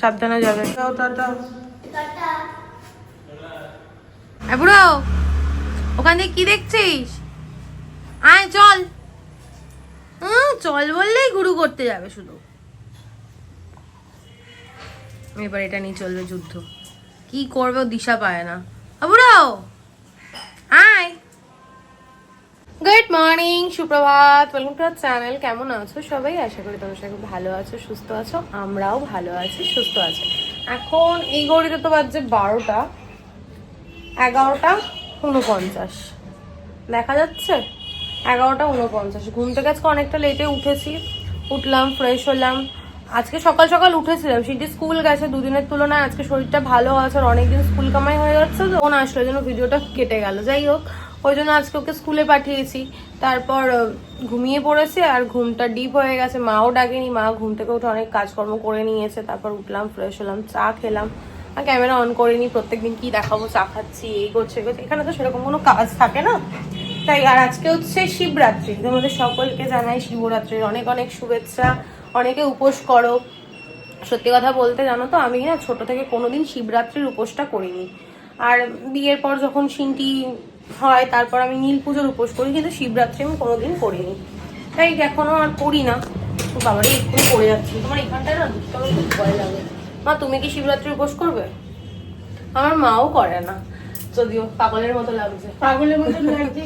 সাবধানে যাবে। বুড়ো ওখান থেকে কি দেখছিস? আয় চল। হুম, চল বললেই গুরু করতে যাবে শুধু। এবার এটা নিয়ে চলবে যুদ্ধ। কি করবে দিশা পায় না। বুড়ো আয়। গুড মর্নিং সুপ্রভাত। ওয়েলকাম টু চ্যানেল কেমন আছো সবাই? আশা করি তোমরা সবাই ভালো আছো, সুস্থ আছো। আমরাও ভালো আছি, সুস্থ আছি। এখন এই ঘড়িতে তো বাজছে বারোটা, এগারোটা উনপঞ্চাশ। দেখা যাচ্ছে? এগারোটা উনপঞ্চাশ। ঘুম থেকে আজকে অনেকটা লেটে উঠেছি। উঠলাম ফ্রেশ হলাম। আজকে সকাল সকাল উঠেছিলাম। সেটি স্কুল গেছে দুদিনের তুলনায়। আজকে শরীরটা ভালো আছে আর অনেকদিন স্কুল কামাই হয়ে যাচ্ছে তো। ওন আসলে জন্য ভিডিওটা কেটে গেল। যাই হোক ওই জন্য আজকে ওকে স্কুলে পাঠিয়েছি। তারপর ঘুমিয়ে পড়েছে আর ঘুমটা ডিপ হয়ে গেছে। মাও ডাকেনি, মা ঘুম থেকে উঠে অনেক কাজকর্ম করে নিয়েছে। তারপর উঠলাম ফ্রেশ হলাম, চা খেলাম। আর ক্যামেরা অন করিনি, প্রত্যেকদিন কি দেখাবো, চা খাচ্ছি, এই করছে এই করছে। এখানে তো সেরকম কোনো কাজ থাকে না। তাই আর আজকে হচ্ছে শিবরাত্রি। তোমাদের সকলকে জানাই শিবরাত্রির অনেক অনেক শুভেচ্ছা। অনেকে উপোস করো। সত্যি কথা বলতে জানো তো, আমি না ছোট থেকে কোনোদিন শিবরাত্রির উপোসটা করিনি। আর বিয়ের পর যখন সিনটি হয় তারপর আমি নীল পুজোর উপোস করি কিন্তু শিবরাত্রি আমি কোনোদিন করিনি। তাই এখনও আর করি না। তো বাবারই একটু করে যাচ্ছি। তোমার এখানটায় না দুটো খুব ভয় লাগে। মা তুমি কি শিবরাত্রি উপোস করবে? আমার মাও করে না। যদিও পাগলের মতো লাগছে। পাগলের মতন লাগছে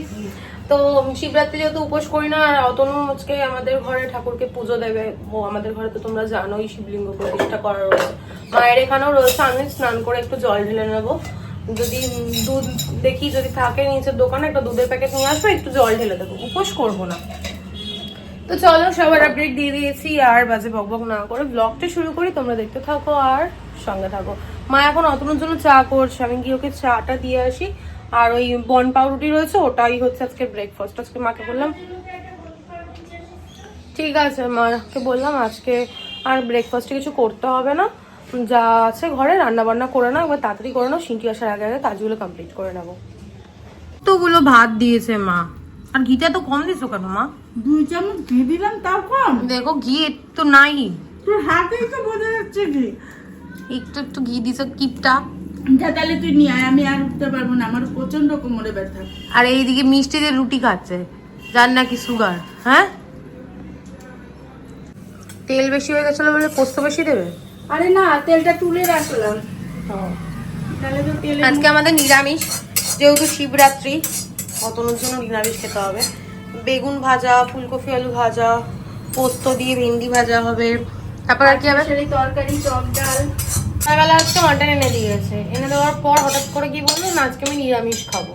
তো শিবরাত্রি যেহেতু উপোস করি না আর অতনু আজকে আমাদের ঘরে ঠাকুরকে পুজো দেবে। ও আমাদের ঘরে তো তোমরা জানোই শিবলিঙ্গ প্রতিষ্ঠা করা রয়েছে। মায়ের এখানেও রয়েছে আমি স্নান করে একটু জল ঢেলে নেব। যদি দুধ দেখি যদি থাকে নিচের দোকানে, একটা দুধের প্যাকেট নিয়ে আসব, একটু জল ঢেলে দেবো। উপোস করব না। তো চলো, সবার আপডেট দিয়ে দিয়েছি, আর বাজে বকবক না করে ব্লগটা শুরু করি। তোমরা দেখতে থাকো আর সঙ্গে থাকো। মা এখন অতনুর জন্য চা করছে, আমি গিয়ে ওকে চাটা দিয়ে আসি। আর ওই বন পাউরুটি রয়েছে, ওটাই হচ্ছে আজকে ব্রেকফাস্ট আজকে মাকে বললাম, ঠিক আছে, মাকে বললাম আজকে আর ব্রেকফাস্টে কিছু করতে হবে না। যা আছে ঘরে রান্না বান্না করে নাও এবার তাড়াতাড়ি করে নাও সিনটি আসার আগে আগে কাজগুলো কমপ্লিট করে নেব। কতগুলো ভাত দিয়েছে মা। আর ঘিটা তো কম দিছো কেন মা? দুই চামচ ঘি দিলাম তাও কম? দেখো ঘি তো নাই। তোর হাতেই তো বোঝা যাচ্ছে ঘি। একটু একটু ঘি দিছো কিপটা। যা তাহলে তুই নিয়ে আয় আমি আর উঠতে পারব না আমার প্রচণ্ড কোমরে ব্যথা। আর এইদিকে মিষ্টি দিয়ে রুটি খাচ্ছে যার নাকি সুগার হ্যাঁ? তেল বেশি হয়ে গেছিল বলে পোস্ত বেশি দেবে? আরে না তেলটা তুলে রাখলাম। তাহলে তো তেলে আজকে আমাদের নিরামিষ যেহেতু শিবরাত্রি অতনুর জন্য নিরামিষ খেতে হবে। বেগুন ভাজা ফুলকপি আলু ভাজা পোস্ত দিয়ে ভেন্ডি ভাজা হবে। তারপর আর কি হবে? তরকারি টক ডাল। সকালবেলা আজকে মাটন এনে দিয়েছে। এনে দেওয়ার পর হঠাৎ করে কি বলল? না আজকে আমি নিরামিষ খাব।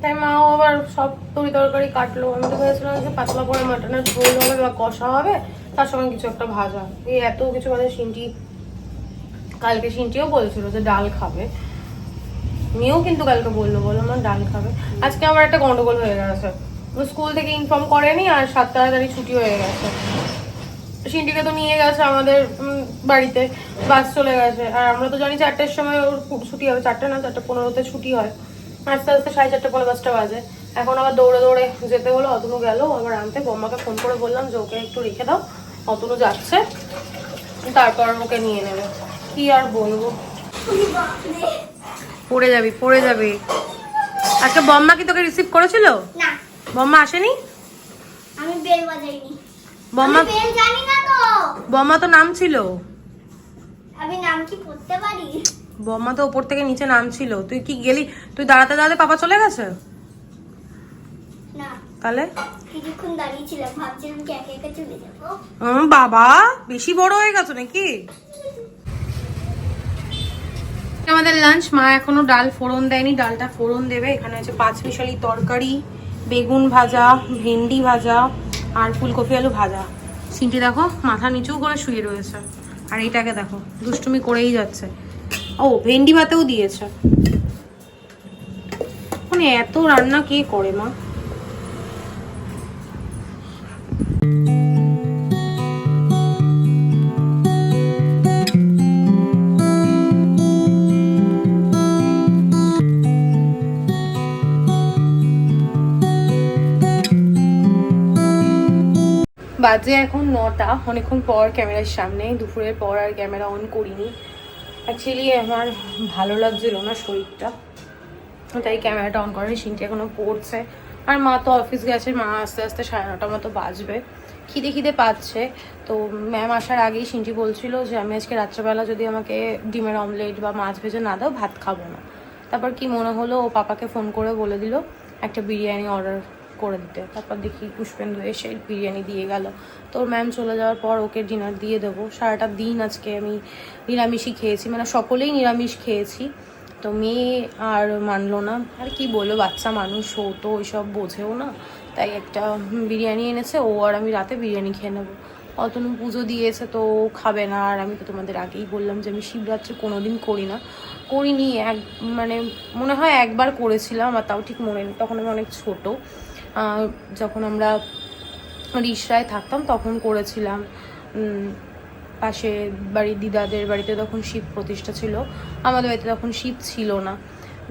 তাই মাও আবার সব তরি তরকারি কাটলো। আমি তো ভেবেছিলাম যে পাতলা করে মাটনের ঝোল হবে বা কষা হবে তার সঙ্গে কিছু একটা ভাজা। এই এত কিছু মানে সিনটি কালকে সিনটিও বলছিল যে ডাল খাবে। মেয়েও কিন্তু কালকে বলল, বলো আমার ডাল খাবে। আজকে আমার একটা গন্ডগোল হয়ে গেছে। স্কুল থেকে ইনফর্ম করেনি আর সাত তাড়াতাড়ি ছুটি হয়ে গেছে। সিন্ডিকে তো নিয়ে গেছে আমাদের বাড়িতে। বাস চলে গেছে। আর আমরা তো জানি চারটের সময় ওর ছুটি হবে। চারটে না, চারটে পনেরোতে ছুটি হয়। আস্তে আস্তে সাড়ে চারটে পনেরো পাঁচটা বাজে। এখন আবার দৌড়ে দৌড়ে যেতে হলো, অতনু গেল। আবার আনতে বম্মাকে ফোন করে বললাম যে, ওকে একটু রেখে দাও। অতনু যাচ্ছে। তারপর ওকে নিয়ে নেবে। কি আর বলব? পড়ে যাবি পড়ে যাবি। আজকে বম্মা কি তোকে রিসিভ করেছিল? না। বম্মা আসেনি? আমি বেল বাজাইনি। বম্মা বেল জানি না তো। বম্মা তো নাম ছিল। আমি নাম কি পড়তে পারি? বম্মা তো ওপর থেকে নিচে নামছিল তুই কি গেলি? তুই দাঁড়াতে দাঁড়াতে পাপা চলে গেছে? না। তাহলে? কিছুক্ষণ দাঁড়িয়ে ছিলাম ভাবছিলাম কি একে একে চলে যাব। বাবা বেশি বড় হয়ে গেছো নাকি? আমাদের লাঞ্চ মা এখনও ডাল ফোড়ন দেয়নি, ডালটা ফোড়ন দেবে। এখানে আছে পাঁচ মিশালি তরকারি, বেগুন ভাজা, ভেন্ডি ভাজা আর ফুলকপি আলু ভাজা। সিনটি দেখো, মাথা নিচু করে শুয়ে রয়েছে। আর এইটাকে দেখো, দুষ্টুমি করেই যাচ্ছে। ও, ভেন্ডি ভাতেও দিয়েছে। মানে এত রান্না কে করে, মা? বাজে এখন নটা, অনেকক্ষণ পর ক্যামেরার সামনে, দুপুরের পর আর ক্যামেরা অন করিনি। অ্যাকচুয়ালি আমার ভালো লাগছিল না শরীরটা, তাই ক্যামেরাটা অন করেনি সিনটি এখনও পড়ছে। আর মা তো অফিস গেছে, মা আস্তে আস্তে সাড়ে নটা মতো বাজবে। খিদে খিদে পাচ্ছে। তো ম্যাম আসার আগেই সিনটি বলছিল যে, আমি আজকে রাত্রেবেলা যদি আমাকে ডিমের অমলেট বা মাছ ভেজে না দাও, ভাত খাব না। তারপর কি মনে হলো, ও পাপাকে ফোন করে বলে দিল, একটা বিরিয়ানি অর্ডার করে দিতে। তারপর দেখি পুষ্পেন্দু এসে বিরিয়ানি দিয়ে গেল। তোর ম্যাম চলে যাওয়ার পর ওকে ডিনার দিয়ে দেবো। সারাটা দিন আজকে আমি নিরামিষই খেয়েছি মানে সকলেই নিরামিষ খেয়েছি। তো মেয়ে আর মানলো না। আর কি বলল বাচ্চা মানুষ, ও তো ওইসব বোঝেও না। তাই একটা বিরিয়ানি এনেছে, ও আর আমি রাতে বিরিয়ানি খেয়ে নেব। অতনু পুজো দিয়েছে, তো খাবে না। আর আমি তো তোমাদের আগেই বললাম যে আমি শিবরাত্রি কোনোদিন করি না। করিনি, এক মানে মনে হয় একবার করেছিলাম, আর তাও ঠিক মনে নেই। তখন আমি অনেক ছোট। যখন আমরা রিসরায় থাকতাম, তখন করেছিলাম। পাশে বাড়ির দিদাদের বাড়িতে তখন শিব প্রতিষ্ঠা ছিল। আমাদের বাড়িতে তখন শিব ছিল না।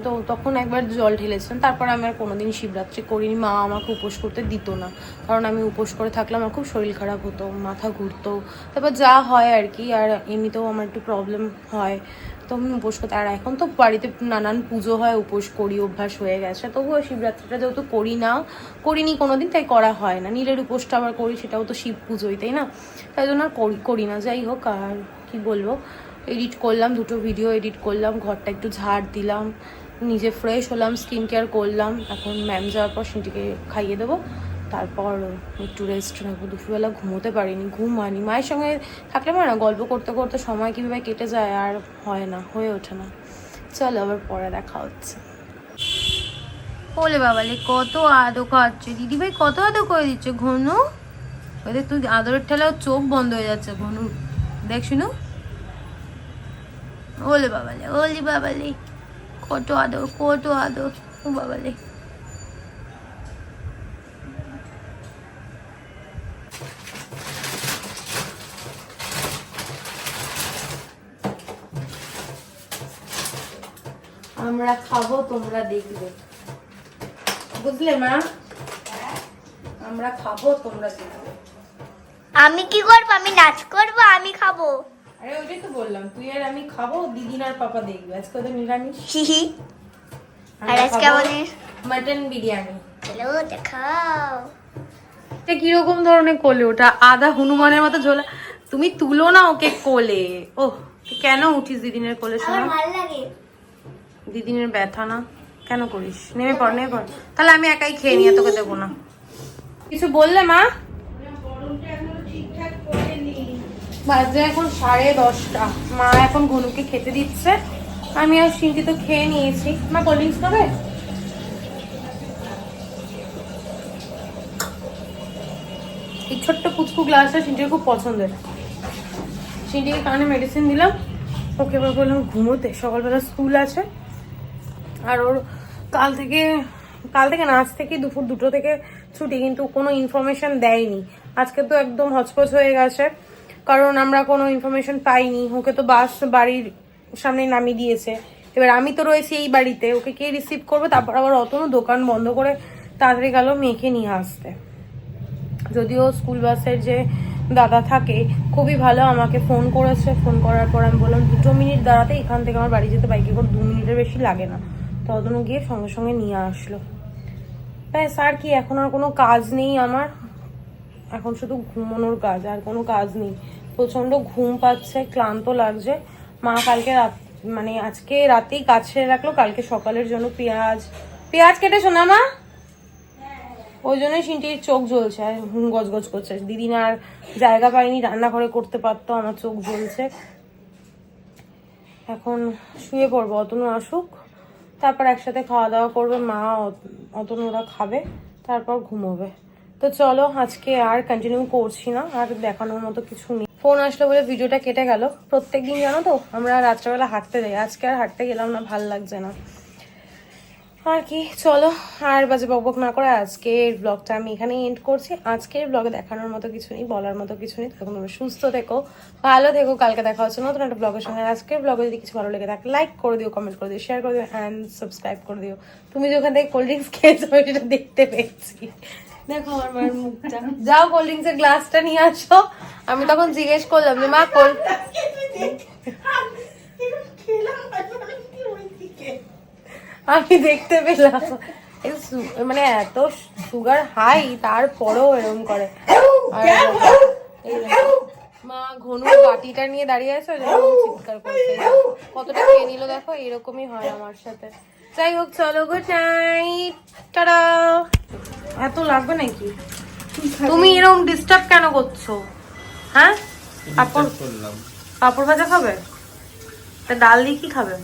তো তখন একবার জল ঢেলেছিলাম। তারপর আমি আর কোনোদিন শিবরাত্রি করিনি। মা আমাকে উপোস করতে দিত না। কারণ আমি উপোস করে থাকলে আমার খুব শরীর খারাপ হতো, মাথা ঘুরতো। তারপর যা হয় আর কি, আর এমনিতেও আমার একটু প্রবলেম হয়। তো আমি উপোস করতে আর এখন তো বাড়িতে নানান পুজো হয়, উপোস করি, অভ্যাস হয়ে গেছে। তবুও শিবরাত্রিটা যেহেতু করি না, করিনি কোনো দিন তাই করা হয় না। নীলের উপোসটা আবার করি, সেটাও তো শিব পুজোই তাই না? তাই জন্য আর করি করি না। যাই হোক, আর কি বলব? এডিট করলাম, দুটো ভিডিও এডিট করলাম, ঘরটা একটু ঝাড় দিলাম। নিজে ফ্রেশ হলাম স্কিন কেয়ার করলাম। এখন ম্যাম যাওয়ার পর সেটিকে খাইয়ে দেবো। তারপর একটু রেস্ট নেব দুপুরবেলা ঘুমোতে পারিনি। ঘুম হয়নি। মায়ের সঙ্গে থাকলে মানে না, গল্প করতে করতে সময় কীভাবে কেটে যায় আর হয় না, হয়ে ওঠে না। চলো আবার পরে দেখা হচ্ছে। ওলে বাবালে, কত আদো খাচ্ছে। দিদিভাই কত আদো করে দিচ্ছে, ঘনু? ওদের তুই আদরের ঠেলাও চোখ বন্ধ হয়ে যাচ্ছে, ঘনু। দেখ শুনু। ওলে বাবালে ওলে বাবালে। কত আদর কত আদর। ও বাবালে আমরা খাব তোমরা দেখবে। বুঝলে মা? আমরা খাব তোমরা দেখবে। আমি কি করব? আমি নাচ করব আমি খাব। আরে ওইটাই তো বললাম তুই আর আমি খাব দিদিন আর পাপা দেখবে। আজকে ওদের নিরামিষ। হিহি আর আজকে আমাদের? মাটন বিরিয়ানি। চলো দেখাও। এটা কীরকম ধরনের কোলে? ওটা আদা হনুমানের মতো ঝোলা। তুমি তুলো না ওকে কোলে। ও কেন উঠিস দিদিনের কোলে শোনা? ভালো লাগে। দিদিনের ব্যথা না? কেন করিস? নেমে পড় নেমে পড়। তাহলে আমি একাই খেয়ে নিয়ে তোকে দেবো না। কিছু বললে মা? বাজে এখন সাড়ে দশটা। মা এখন ঘনুকে খেতে দিচ্ছে। আমি আর সিন্টি তো খেয়ে নিয়েছি। মা কোল্ড ড্রিঙ্কস খাবে? এই ছোট্ট পুচকু গ্লাসটা সিন্টির খুব পছন্দের। সিন্টিকে কানে মেডিসিন দিলাম। ওকে এবার বললাম, ঘুমোতে। সকালবেলা স্কুল আছে। আর ওর কাল থেকে কাল থেকে না, আজ থেকে দুপুর দুটো থেকে ছুটি, কিন্তু কোনো ইনফরমেশন দেয়নি। আজকে তো একদম হচপচ হয়ে গেছে। কারণ আমরা কোনো ইনফরমেশন পাইনি। ওকে তো বাস বাড়ির সামনে নামিয়ে দিয়েছে। এবার আমি তো রয়েছি এই বাড়িতে। ওকে কে রিসিভ করবে? তারপর আবার অতনু দোকান বন্ধ করে তাড়াতাড়ি গেল মেয়েকে নিয়ে আসতে। যদিও স্কুল বাসের যে দাদা থাকে, খুবই ভালো আমাকে ফোন করেছে। ফোন করার পর আমি বললাম, দুটো মিনিট দাঁড়াতে, এখান থেকে আমার বাড়ি যেতে বাইকে করে দু মিনিটের বেশি লাগে না। তদনু গিয়ে সঙ্গে সঙ্গে নিয়ে আসলো। ব্যাস, আর কি, এখন আর কোনো কাজ নেই আমার। এখন শুধু ঘুমানোর কাজ, আর কোনো কাজ নেই। প্রচণ্ড ঘুম পাচ্ছে, ক্লান্ত লাগছে। মা কালকে রাত মানে আজকে রাতেই কাজ সেরে রাখল, কালকে সকালের জন্য পেঁয়াজ। পেঁয়াজ কেটেছো না মা? ওই জন্যই সিনটির চোখ জ্বলছে, আর হুম গজগজ করছে। দিদিন আর জায়গা পাইনি রান্নাঘরে করতে পারতো, আমার চোখ জ্বলছে। এখন শুয়ে পড়ব, অতনু আসুক। তারপর একসাথে খাওয়া দাওয়া করবে, মা অত- অতনু ওরা খাবে, তারপর ঘুমোবে। তো চলো, আজকে আর কন্টিনিউ করছি না, আর দেখানোর মতো কিছু নেই। ফোন আসলো বলে ভিডিওটা কেটে গেল। প্রত্যেক দিন জানো তো, আমরা রাত্রেবেলা হাঁটতে যাই। আজকে আর হাঁটতে গেলাম না, ভালো লাগছে না। আর কি, চলো, আর বাজে বকবক না করে আজকের ব্লগটা আমি এখানে এন্ড করছি। আজকের ব্লগে দেখানোর মতো কিছু নেই, বলার মতো কিছু নেই। তখন তোমরা সুস্থ থেকো, ভালো থেকো। কালকে দেখা হচ্ছে নতুন একটা ব্লগের সঙ্গে। আজকের ব্লগে যদি কিছু ভালো লেগে থাকে লাইক করে দিও কমেন্ট করে দিও শেয়ার করে দিও অ্যান্ড সাবস্ক্রাইব করে দিও। তুমি যে ওখান থেকে কোল্ড ড্রিঙ্কস খেয়েছো সেটা দেখতে পেয়েছি। দেখো আমার মায়ের মুখটা। যাও কোল্ড ড্রিঙ্কস এর গ্লাসটা নিয়ে আসো। আমি তখন জিজ্ঞেস করলাম যে মা কোল্ড আমি দেখতে পেলাম। এই সু- মানে এত সুগার হাই তারপরেও এরকম করে। আর এই মা ঘন বাটিটা নিয়ে দাঁড়িয়ে আছে চিৎকার করতে কতটা খেয়ে নিল দেখো এরকমই হয় আমার সাথে। যাই হোক চলো গুড নাইট টাটা এত লাগবে নাকি? তুমি এরকম ডিস্টার্ব কেন করছ? হ্যাঁ? পাপড় পাপড় ভাজা খাবে? তা ডাল দিয়ে কি খাবে?